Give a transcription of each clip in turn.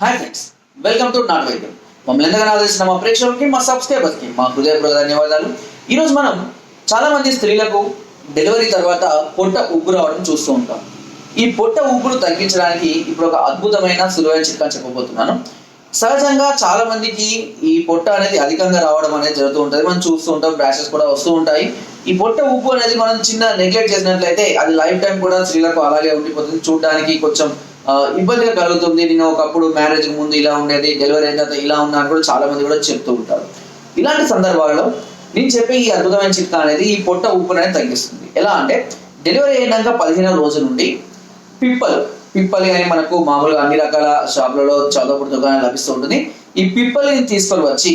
Hi friends welcome to నాట్ వైద్యం మమ్మల్ని ఎంతగానో ఆదరిస్తున్న మా ప్రేక్షకులకి మా సబ్స్క్రైబర్స్కి మా హృదయపూర్వక ధన్యవాదాలు. ఈరోజు మనం చాలామంది స్త్రీలకు డెలివరీ తర్వాత పొట్ట ఉబ్బు రావడం చూస్తూ ఉంటాం. ఈ పొట్ట ఉబ్బును తగ్గించడానికి ఇప్పుడు ఒక అద్భుతమైన సులువైన చిట్కా చెప్పబోతున్నాను. సహజంగా చాలా మందికి ఈ పొట్ట అనేది అధికంగా రావడం అనేది జరుగుతూ ఉంటుంది. మనం చూస్తూ ఉంటాం బ్రాషెస్ కూడా వస్తూ ఉంటాయి. ఈ పొట్ట ఉబ్బు అనేది మనం చిన్న నెగ్లెక్ట్ చేసినట్లయితే అది లైఫ్ టైం కూడా స్త్రీలకు అలాగే ఉండిపోతుంది. చూడడానికి కొంచెం ఇబ్బందిగా కలుగుతుంది. నేను ఒకప్పుడు మ్యారేజ్ ముందు ఇలా ఉండేది డెలివరీ అయిన తర్వాత ఇలా ఉన్నా అని కూడా చాలా మంది కూడా చెప్తూ ఉంటారు. ఇలాంటి సందర్భాలలో నేను చెప్పే ఈ అద్భుతమైన చిట్కా అనేది ఈ పొట్ట ఉప్పు అనేది తగ్గిస్తుంది. ఎలా అంటే డెలివరీ అయినాక పదిహేను రోజుల నుండి పిప్పల్ పిప్పలి అని మనకు మామూలుగా అన్ని రకాల షాపులలో చదవపుడు దుకాణం లభిస్తూ ఉంటుంది. ఈ పిప్పలిని తీసుకొని వచ్చి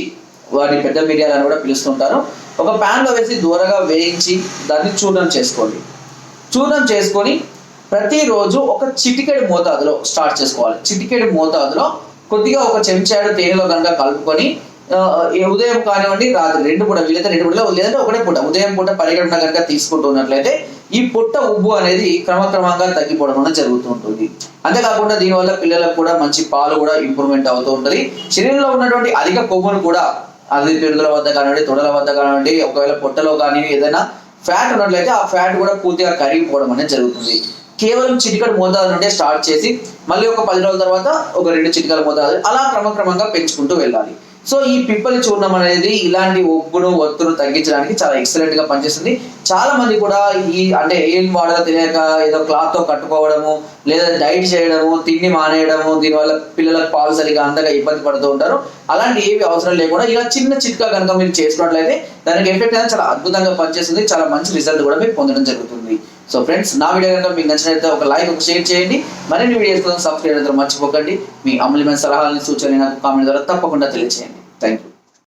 వాటిని పెద్ద మిరియాలు అని కూడా పిలుస్తుంటారు ఒక ప్యాన్లో వేసి దూరగా వేయించి దాన్ని చూర్ణం చేసుకోండి. చూర్ణం చేసుకొని ప్రతిరోజు ఒక చిటికెడు మోతాదులో స్టార్ట్ చేసుకోవాలి. చిటికెడు మోతాదులో కొద్దిగా ఒక చెంచాడు తేనెలో కనుక కలుపుకొని ఉదయం కానివ్వండి రాత్రి రెండు పూట వీలైతే రెండు పూటలో లేదంటే ఒకటే పూట ఉదయం పూట పరిగణన కనుక తీసుకుంటున్నట్లయితే ఈ పొట్ట ఉబ్బు అనేది క్రమక్రమంగా తగ్గిపోవడం అనేది జరుగుతూ ఉంటుంది. అంతేకాకుండా దీనివల్ల పిల్లలకు కూడా మంచి పాలు కూడా ఇంప్రూవ్మెంట్ అవుతూ ఉంటుంది. శరీరంలో ఉన్నటువంటి అధిక కొవ్వును కూడా అది పెరుగుల వద్ద కానివ్వండి తొడల వద్ద కానివ్వండి ఒకవేళ పొట్టలో కానీ ఏదైనా ఫ్యాట్ ఉన్నట్లయితే ఆ ఫ్యాట్ కూడా పూర్తిగా కరిగిపోవడం అనేది జరుగుతుంది. కేవలం చిటికడు మోతాదు నుండే స్టార్ట్ చేసి మళ్ళీ ఒక పది రోజుల తర్వాత ఒక రెండు చిటికల మోతాదు అలా క్రమక్రమంగా పెంచుకుంటూ వెళ్ళాలి. సో ఈ పిప్పలి చూర్ణం అనేది ఇలాంటి ఒప్పును ఒత్తును తగ్గించడానికి చాలా ఎక్సలెంట్గా పనిచేస్తుంది. చాలా మంది కూడా ఈ అంటే ఏం వాడగా తెలియక ఏదో క్లాత్తో కట్టుకోవడము లేదా డైట్ చేయడము తిండి మానేయడము దీనివల్ల పిల్లలకు పాలు సరిగా అందగా ఇబ్బంది పడుతూ ఉంటారు. అలాంటి ఏవి అవసరం లేకుండా ఇలా చిన్న చిట్కా కనుక మీరు చేసుకున్నట్లయితే దానికి ఎఫెక్ట్ అనేది చాలా అద్భుతంగా పనిచేస్తుంది. చాలా మంచి రిజల్ట్ కూడా మీరు పొందడం జరుగుతుంది. సో ఫ్రెండ్స్ నా వీడియో కనుక మీకు నచ్చినట్లయితే ఒక లైక్ ఒక షేర్ చేయండి. మరిన్ని వీడియోస్ కోసం సబ్స్క్రైబ్ అయితే మర్చిపోకండి. మీ అమూల్యమైన సలహాలని సూచనలు నాకు కామెంట్ ద్వారా తప్పకుండా తెలియజేయండి థ్యాంక్ యూ